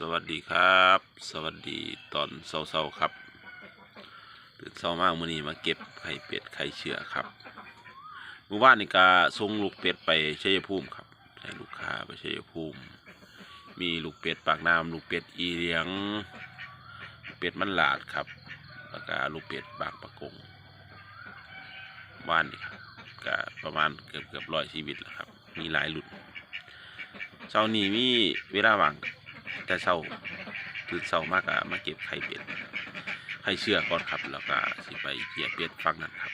สวัสดีครับ สวัสดีตอนเช้าๆครับตื่นเช้ามากมื้อนี้มาเก็บไข่เป็ดไข่เชือครับเมื่อวานนี่ก็ส่งลูกเป็ดไปชัยภูมิครับให้ลูกค้าไปชัยภูมิ มีลูกเป็ดปากน้ำลูกเป็ดอีเหลียงเป็ดมันหลาดครับแล้วก็ลูกเป็ดบางประกงว่านนี่ครับก็ประมาณเกือบเกือบร้อยชีวิตแล้วครับ มีหลายรุ่นเช้านี้มีเวลาว่าง แต่เช้าตื่นเช้ามากอะมาเก็บไข่เป็ดไข่เชื่อก่อนครับ แล้วก็สิไปเกี่ยเป็ดฟังนั้นครับ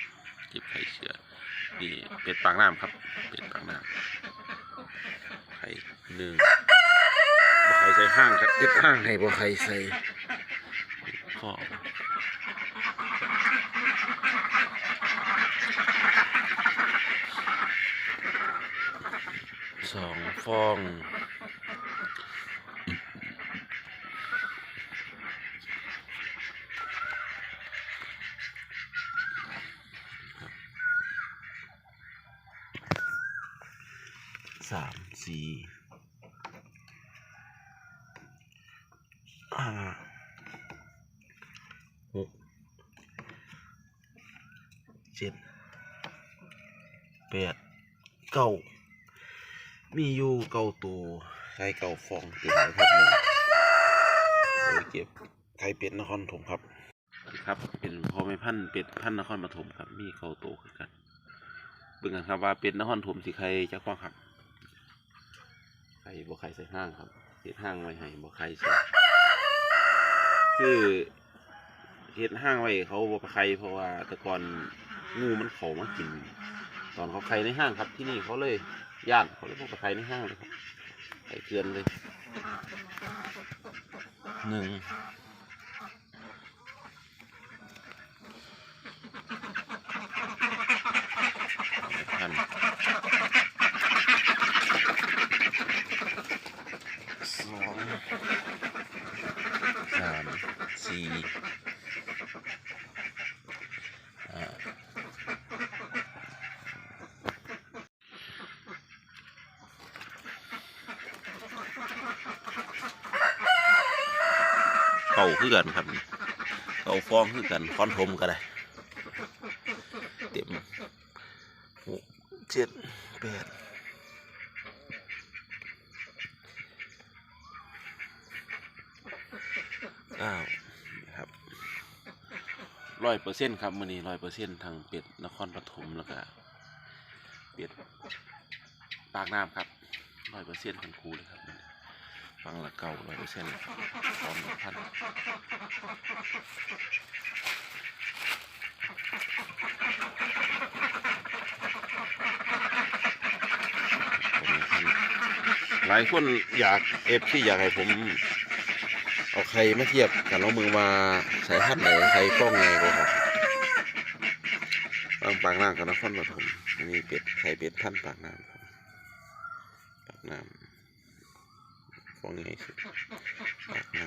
เก็บไข่เชื่อนี่เป็ดปากน้ำครับ เป็ดปากน้ำไข่หนึ่งบ่ไข่ใส่ห้างครับเป็ดห้างให้บ่ไข่ใส่ข้อสองฟอง จ็ดแปดเก้ามีอยู่เก้าตัวไข่เก้าฟองเต็มเลยครับเนี่ยเก็บไข่เป็ดนครปฐมครับครับ เป็นพอแม่พันเป็ดพันนครปฐมครับ มีเก้าตัวคือกันเบิ่งกันครับว่าเป็ดนครปฐมสิใครจะคว้างครับไข่บ่ไข่ใส่ห้างครับเฮ็ดห้างไว้ให้บ่ไข่ใส่คือเฮ็ดห้างไว้เขาบ่ไข่เพราะว่าต่ก่อน งูมันเข้ามากิน ตอนเขาไข่ในห้างครับที่นี่เขาเลยย่านเขาเลยบ่ไปไข่ในห้างเลยครับไข่เกลือนเลยหนึ่งพันสองสามสี่ห้าเก่า คือกันครับเก่าฟองคือกันคอนทมก็ได้ เต็มหกเจ็ดแปดอ้าครับร้อยเปอร์เซ็นต์ครับมื่อนี้ร้อยเปอร์เซ็นต์ทางเป็ดนครปฐมแล้วก็เป็ดปากน้ำครับร้อยเปอร์เซ็นต์ทั้งคู่เลยครับ ฟังละเก่าร้อยเปอร์เซ็นต์พร้อมพันหลายคนอยากเอฟที่อยากให้ผม เอาใครมาเทียบกันน้องมือมาสายพันไหนใครป้องไงก็ครับบางปากน้ำกับนครปฐมอันนี้เป็ดไข่เป็ดพันปากน้ำครับปากน้ำ ป้องไงสุดปากน้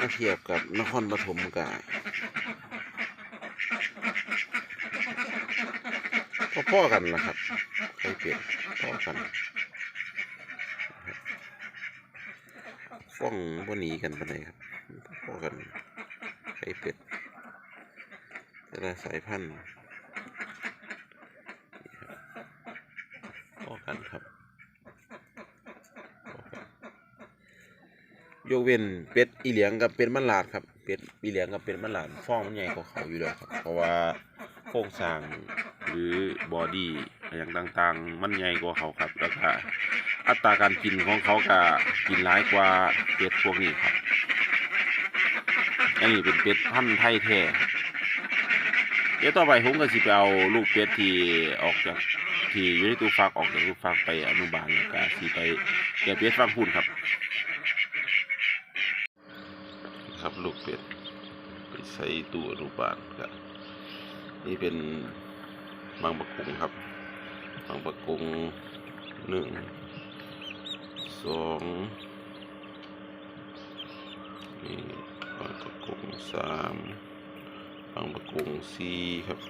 มาเทียบกับนครปฐมกับพ่อๆกันนะครับไข่เป็ดพ่อกันฟ้องบ่หนีกันไปานครับพ่อกันไข่เป็ดแต่ละสายพันธุ์นี่ครับพอกันครับพอกัน ยกเว้นเป็ดอีเหลียงกับเป็ดมันหลาดครับเป็ดอีเหลียงกับเป็ดมันหลาดฟ้องมันใหญ่กว่าเขาอยู่แล้วครับ เพราะว่าโครงสร้างหรือบอดี้อย่างต่างๆ มันใหญ่กว่าเขาครับแล้วก็อัตราการกินของเขาก็กินหลายกว่าเป็ดพวกนี้ครับอันนี้เป็นเป็ดพันธุ์ไทยแท้เดี๋ยวต่อไปผมก็สิไปเอาลูกเป็ดที่ออกจากที่อยู่ในตู้ฟักออกจากตู้ฟักไปอนุบาลแล้วก็สิไปแกะเป็ดฟังพูนครับ ครับ ลูกเป็ดไปใส่ตู้อนุบาลครับนี่เป็นบางประกุงครับบางประกุงหนึ่งสองนี่บางประกุงสามบางประกุงสี่ครับ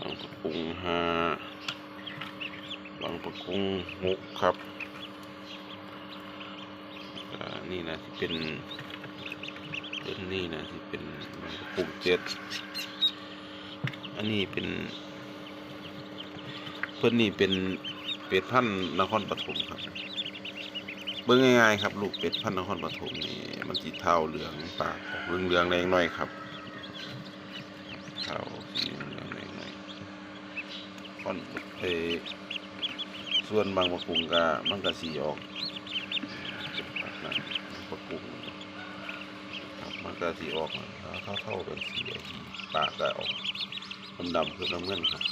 บางประกุงห้าบางประกงหกครับ นี่นะที่เป็นเป็นนี่นะที่เป็นบางประกเจ็ดอันนี้เป็นเพื่อนนี่เป็นเป็ดพันธุ์นครปฐมครับ เบิ่งง่ายๆครับลูกเป็ดพันธุ์นครปฐมนี่มันสีเทาเหลืองปากออกเหลืองแดงหน่อยครับเทาสีเหลืองแดงหน่อยค่อนเออส่วนบางประกุงก็มันก็สีออกเป็นปากนะประกุงครับมัน ก็สีออกเท่าเท่าๆกันสีปากก็ออกดำๆคือน้ำเงินครับ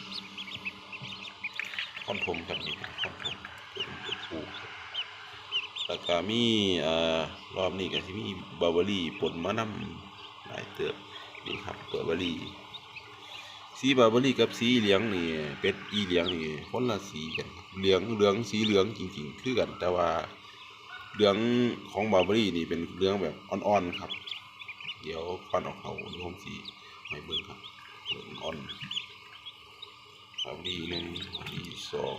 ค่อนทมครับนี่ค่อนทมเป็นเป็นปูครับแล้วก็มีอ่อรอบนี้ก็สิมีบาวารี่ปนมะน้ำหลายเติบนี่ครับเปิดบาวารี่สีบาวารี่กับสีเหลืองนี่เป็ดอีเหลืองนี่คนละสีกันเหลืองเหลืองสีเหลืองจริงๆ คือกันแต่ว่าเหลืองของบาวารี่นี่เป็นเหลืองแบบอ่อนๆครับ เดี๋ยวควันออกเขาเดี๋ยวผมสีให้เบิ่งครับเหลืองอ่อนเอาดีหนึ่งดีสอง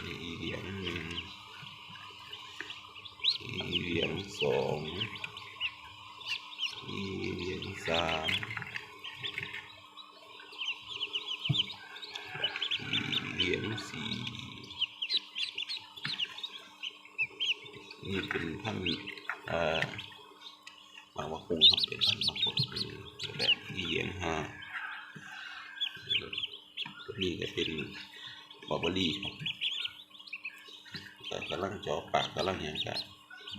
ดีเหรียญหนึ่งดีเหรียญสองดีเหรียญสามดีเหรียญสี่นี่เป็นท่านเอ่อมาว่าคงครับเป็นท่านมาคงแบบดีเหรียญห้า นี่ก็เป็นบอเบอรี่ครับก็กำลังเจอ ปากกำลังอย่างกัน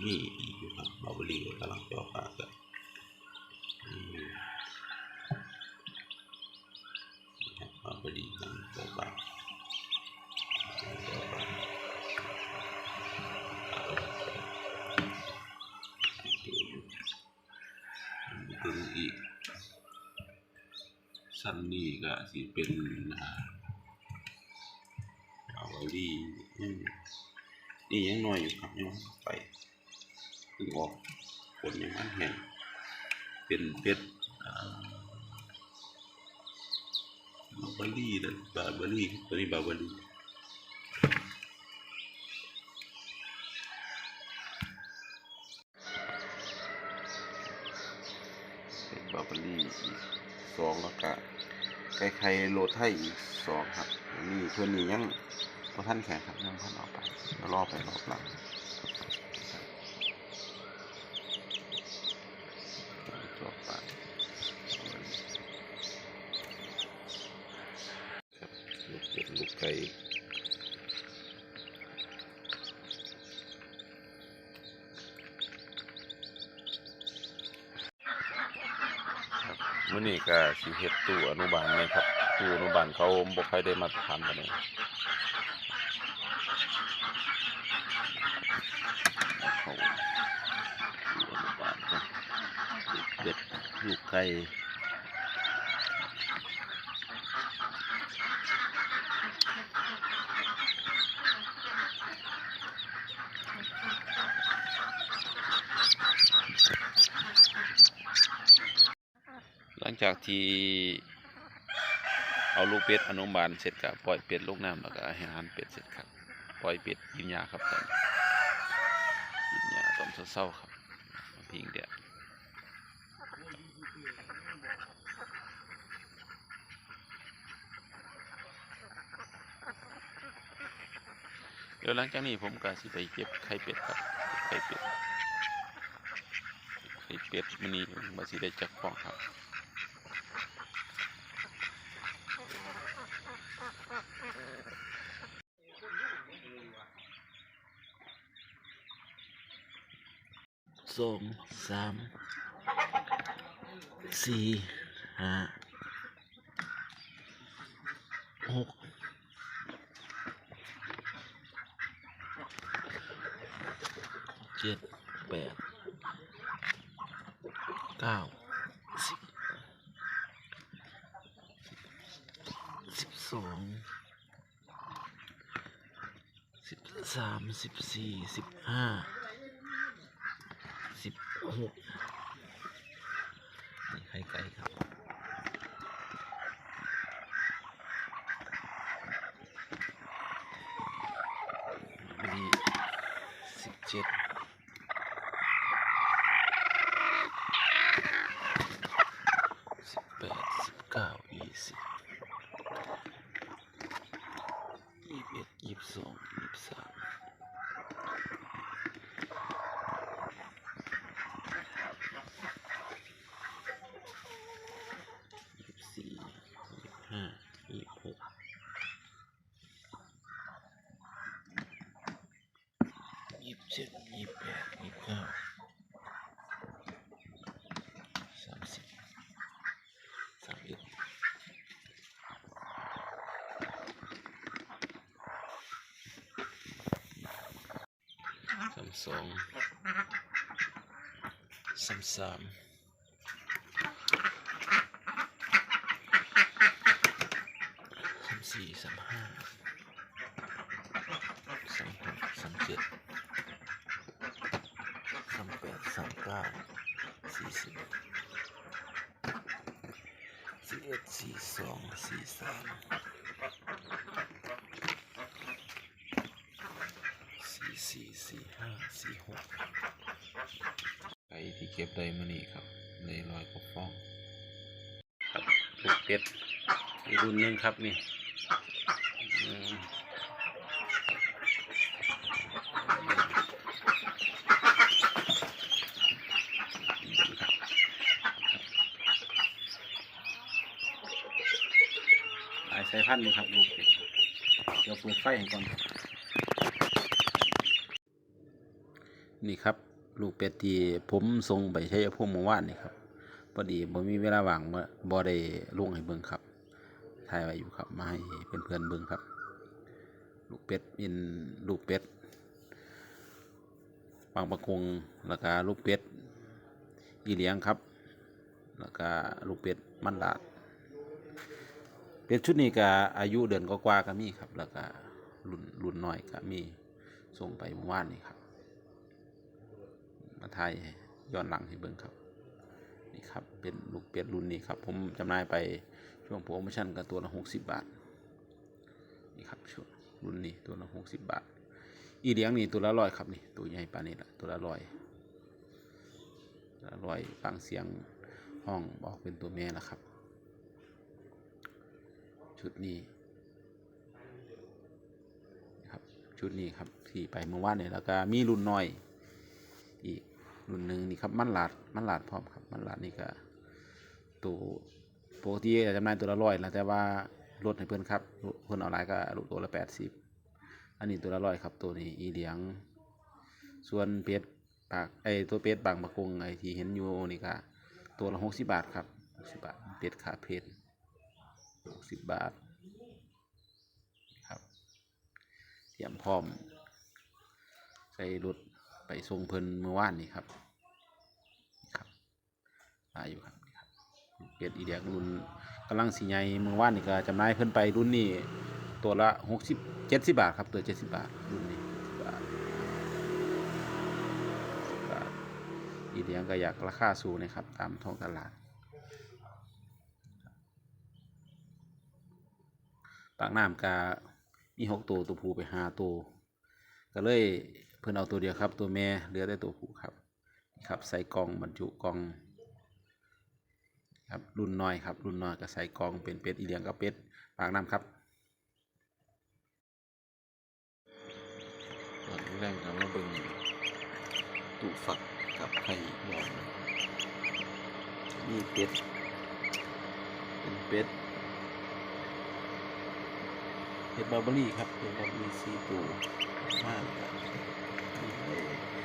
มีอีกอยู่ครับบอเบอรี่ก็กำลังเจอปากกันอืมนี่ครับบอเบอรี่กำลังจอปากเจอปากดึงอีกสั้นนี่ก็สิเป็นอ่าเอาไว้ดียัง นี่ยังน้อยอยู่ครับยังไปเพิ่งออกผลยังมันแห้งเป็นเป็ดอ่าบารี่นะบาบอรี่ตัวนี้บาบอรี่บาบอรี่อีกสองแล้วก็ไก่ไข่โลไทยอีกสองครับนนี่เพื่อนนี่ยัง พอท่านแข่งครับยังท่านเอาไปแล้วรอบไปรอบหลังจบไปลูกเป็ดลูกไก่ครับมื้อนี้ก็สิเฮ็ดตู้อนุบาลเลยครับตู้อนุบาลเขาบ่ค่อยได้มาตรฐานปาน เขาตู้อนุบาลครับลูกเป็ดลูกไก่หลังจากที่เอาลูกเป็ดอนุบาลเสร็จก็ปล่อยเป็ดลงน้ำแล้วก็ให้อาหารเป็ดเสร็จครับ ปล่อยเป็ดกินหญ้าครับตอนนี้ ตอนเศร้าๆครับพิงเดียเดี๋ยวหลังจากนี้ผมก็สิไปเก็บไข่เป็ดครับไข่เป็ดไข่เป็ดมันนี่มาสิได้จักฟองครับ สองสามสี่ห้าหกเจ็ดแปดเก้าสิบสิบสองสิบสามสิบสี่สิบห้า ไข่ไก่ครับดีสิบเจ็ด สามสามสามสี่สามห้าสามหกสามเจ็ดสามแปดสามเก้าสี่สิบสี่เอ็ดสี่สองสี่สามสี่สี่สี่ห้าสี่หก เก็บได้มานี่ครับในรอยกระฟอง ครับลูกเป็ดอีกรุ่นหนึงครับนี่หลายสายพันธุ์เลยครับลูกเป็ดเดี๋ยวเปิดไฟให้ก่อน นี่ครับ ลูกเป็ดที่ผมส่งไปใช้พวกเมื่อวานนี่ครับพอดีผมมีเวลาว่างมาบ่ได้ลงให้เบิ่งครับถ่ายไว้อยู่ครับมาให้เพื่อนๆเบิ่งครับ ลูกเป็ดเป็นลูกเป็ดบางประกงแล้วก็ลูกเป็ดอีเหลียงครับ แล้วก็ลูกเป็ดมันดาด เป็ดชุดนี้ก็อายุเดือนกว่าก็มีครับ แล้วก็รุ่นรุ่นน้อยก็มีส่งไปเมื่อวานนี้ครับ มาไทยย้อนหลังให้เบิ่งครับ นี่ครับ เป็นลูกเป็ดรุ่นนี้ครับ ผมจำหน่ายไปช่วงโปรโมชั่นก็ตัวละหกสิบบาท นี่ครับช่วงรุ่นนี้ตัวละหกสิบบาท อีเลี้ยงนี่ตัวละร้อยครับนี่ตัวใหญ่ปานนี้ละตัวละร้อยละร้อยฟังเสียงห้องบอกเป็นตัวแม่แล้วครับ ชุดนี้ครับชุดนี้ครับที่ไปเมื่อวานเนี่ยแล้วก็มีรุ่นน้อย รุ่นหนึ่งนี่ครับมันหลาดมันหลาดพร้อมครับมันหลาดนี่ก็ตัวปกติจำหน่ายตัวละร้อยแล้วแต่ว่าลดให้เพื่อนครับเพื่อนออนไลน์ก็ลดตัวละแปดสิบอันนี้ตัวละร้อยครับตัวนี้อีเหลียง ส่วนเป็ดปากไอตัวเป็ดบางประกงไอที่เห็นอยู่นี่ก็ตัวละหกสิบบาทครับหกสิบบาทเป็ดขาเพชรหกสิบบาทครับเตรียมพร้อมใส่รถ ไปส่งเพิ่นเมื่อวานนี่ครับนี่ครับมาอยู่ครับเปลี่ยนอีเดียกรุ่นกำลังสีใหญ่เมื่อวานนี่ก็จำหน่ายเพิ่นไปรุ่นนี้ตัวละหกสิบเจ็ดสิบาทครับตัวเจ็ดสิบาทรุ่นนี้70บบาทอีเดียก็อยากราคาสูงนะครับตามท้องตลาดปากน้ำกามีหกตัวตัวผู้ไปหาตัวก็เลย พิ่นเอาตัวเดียวครับ ตัวแม่เหลือแต่ตัวผู้ครับนี่ครับใส่กล่องบรรจุกล่องครับรุ่นน้อยครับรุ่นน้อยก็ใส่กล่องเป็นเป็ดอีเลียงกับเป็ดปากน้ำครับตอนแรกก็มาเบิ่งตู้ฝักกับไข่หมอนนี่เป็ดเป็นเป็ดเห็ดบาร์เบอรี่ครับเห็ดบาร์เบอรี่ซีตูมากครับนี่เลย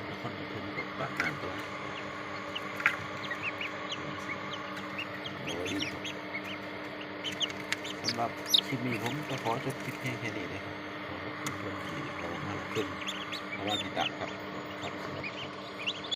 นครปฐ มกับปากน้ำตัวบาร์เบอรี่ครับสำหรับคลิปนี้ผมจะขอจบคลิปเพียงแค่นี้เลยครับขอบคุณคนที่เรามาขึ้นเพราะว่าติดตามครับครับสำหรับ